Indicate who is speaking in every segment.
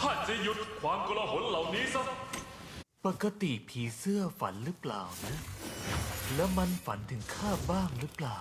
Speaker 1: ข้าจะหยุดความกลาหลเหล่านี้ซะ
Speaker 2: ปกติผีเสื้อฝันหรือเปล่านะ แล้วมันฝันถึงข้าบ้างหรือเปล่า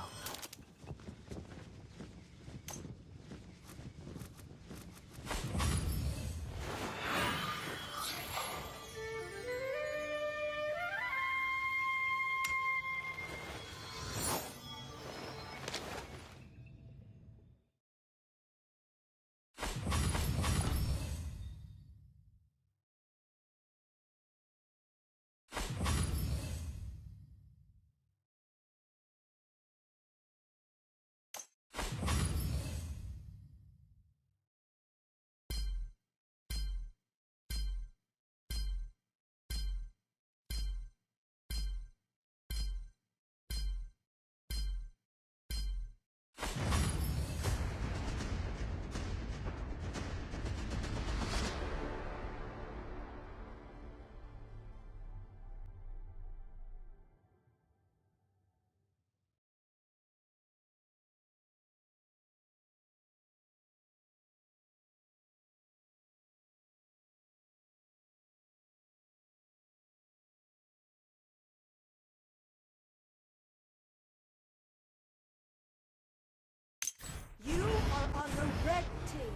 Speaker 3: on the red team.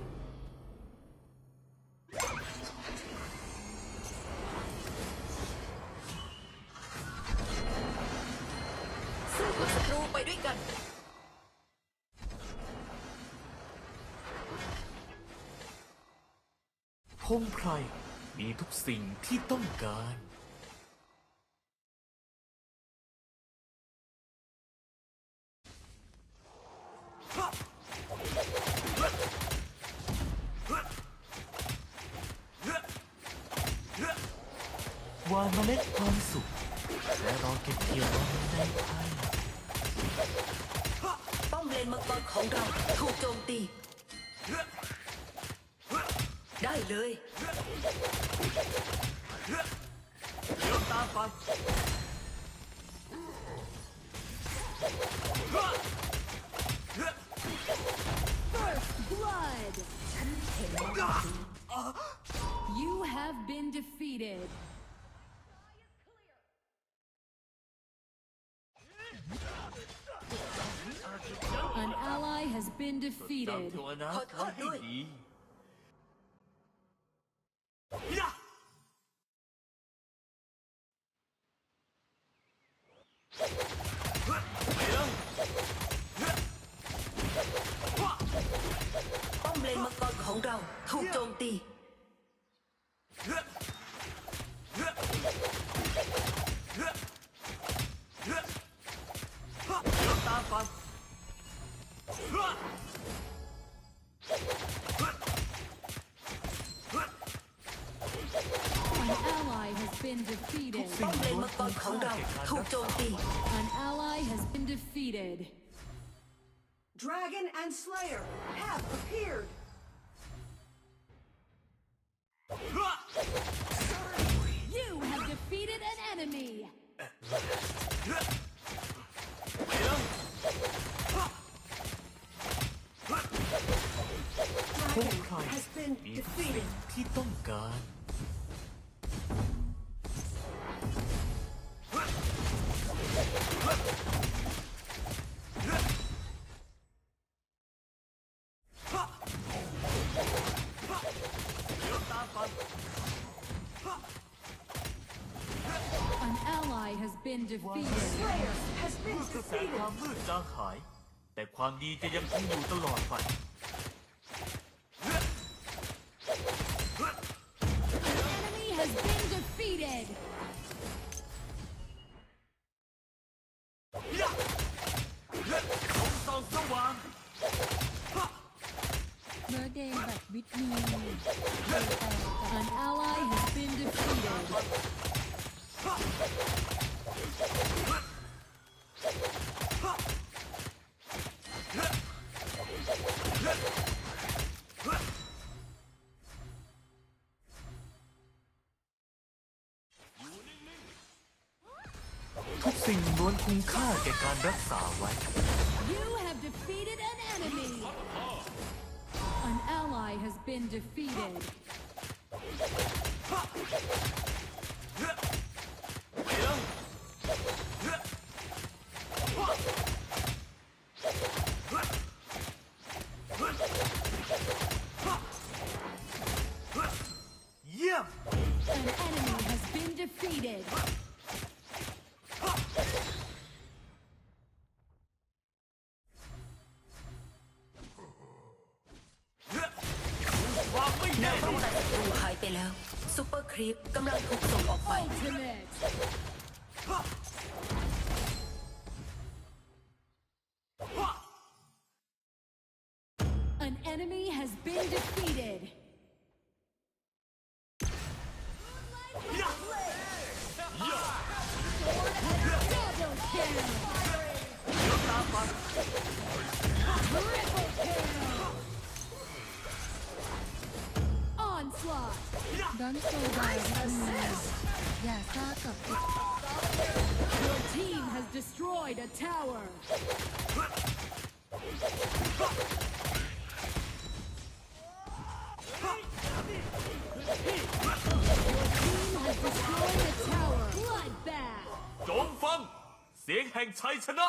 Speaker 4: สู้กับศัตรูไปด้วยกัน
Speaker 2: พงไพรมีทุกสิ่งที่ต้องการ วางเมล็ดความสุข และรอเก็บเกี่ยวมันในภายหลัง
Speaker 4: ป้อมเลนมังกรของเราถูกโจมตี ได้เลย
Speaker 1: เดี๋ยวตามไป
Speaker 3: First blood.
Speaker 5: You have been defeated. has been defeated.
Speaker 4: Ông lên mất
Speaker 1: con khổng rau, thu trôn ti. Oh, don't be.
Speaker 5: An ally has been defeated.
Speaker 3: Dragon and Slayer have appeared. Has been defeated. Slayer has been
Speaker 2: กระแส
Speaker 3: defeated.
Speaker 2: ความมืดจางหาย แต่ความดีจะยังคงอยู่ตลอดไป ล้วนคุ้มค่าแก่การรักษาไว้
Speaker 5: You have defeated an enemy. An ally has been defeated.
Speaker 1: วางไม่แน่
Speaker 4: ป้องกันศัตรูหายไปแล้วซูเปอร์ครีปกำลังถูกส่งออกไป
Speaker 1: ด
Speaker 6: อนโซดาวิมีอย่าซ่ากับ
Speaker 5: Your team has destroyed a tower. Your team has destroyed a tower. Bloodbath.
Speaker 1: จงฟัง เสียงแห่งชัยชนะ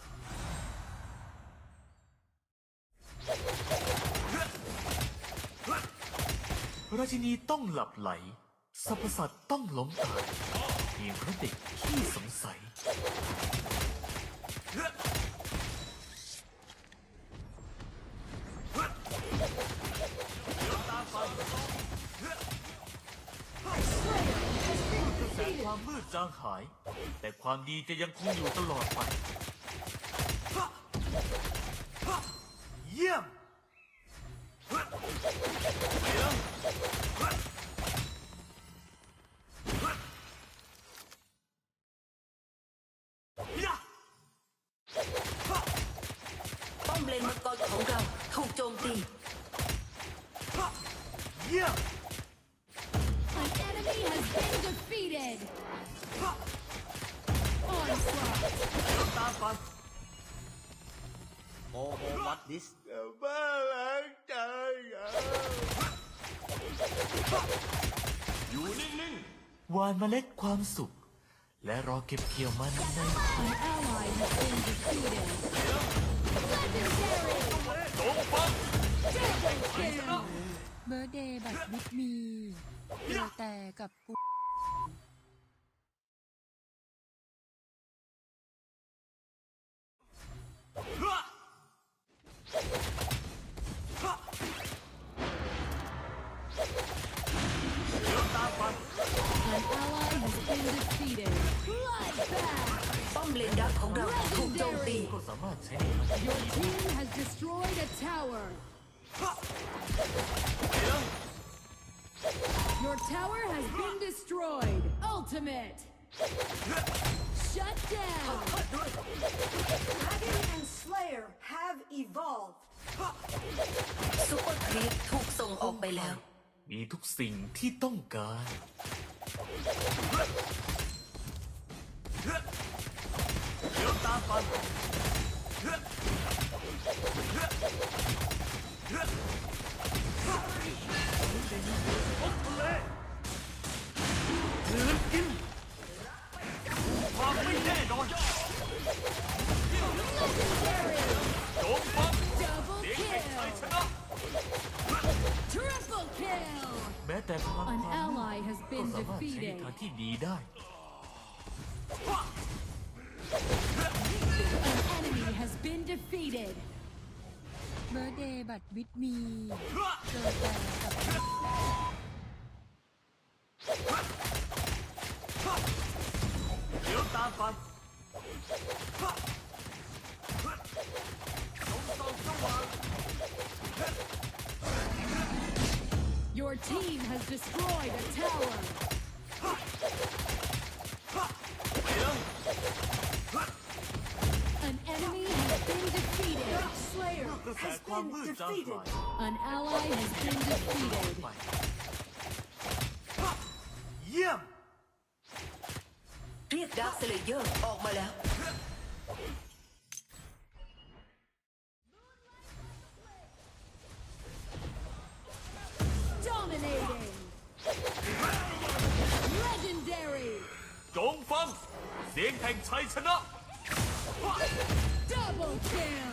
Speaker 6: รา
Speaker 2: ชินีต้องหลับไหลสรรพสัตว์ต้องล้มตายเพียงเพราะเด็กขี้สงสัยแสงความมืดจางหาย แต่ความดีจะยังคงอยู่ตลอดไป
Speaker 1: เยี่ยมาน
Speaker 2: เมล็ดความสุข และรอเก็บเกี่ยวมันใน
Speaker 5: An ally has been defeated. Legendary.
Speaker 1: ๆจงฟัง
Speaker 5: Double kill.
Speaker 6: เบอร์เดย์บัตรวิทมีเดียวแต่กับกู
Speaker 5: Ultimate. Shut down.
Speaker 3: Dragon and Slayer have evolved.
Speaker 4: ซูเปอร์ครีปถูกส่งออกไปแล้ว
Speaker 2: มีทุกสิ่งที่ต้องการ
Speaker 1: เดี๋ยวตามฟัน
Speaker 5: defeated.
Speaker 6: เบอร์เดย์บัตรวิดมีเจอแต่กับ
Speaker 1: เดี๋ยวตามฟันสมต้องสว่าง
Speaker 5: Your team has destroyed a tower. been
Speaker 1: มืดจางหาย
Speaker 3: defeated.
Speaker 5: An ally has been defeated.
Speaker 2: ไป
Speaker 1: เยี่ยม
Speaker 4: เรียกดาร์คสเลเยอร์ออกมาแล้ว
Speaker 5: Dominating. Legendary.
Speaker 2: จงฟัง เสียงแห่งชัยชนะ
Speaker 5: Double kill.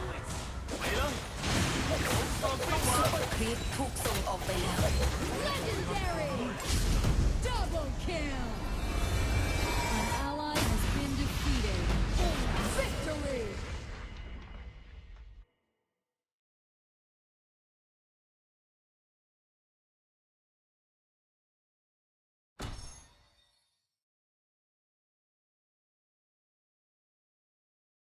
Speaker 4: ครีปถูกส่งออกไปแล้ว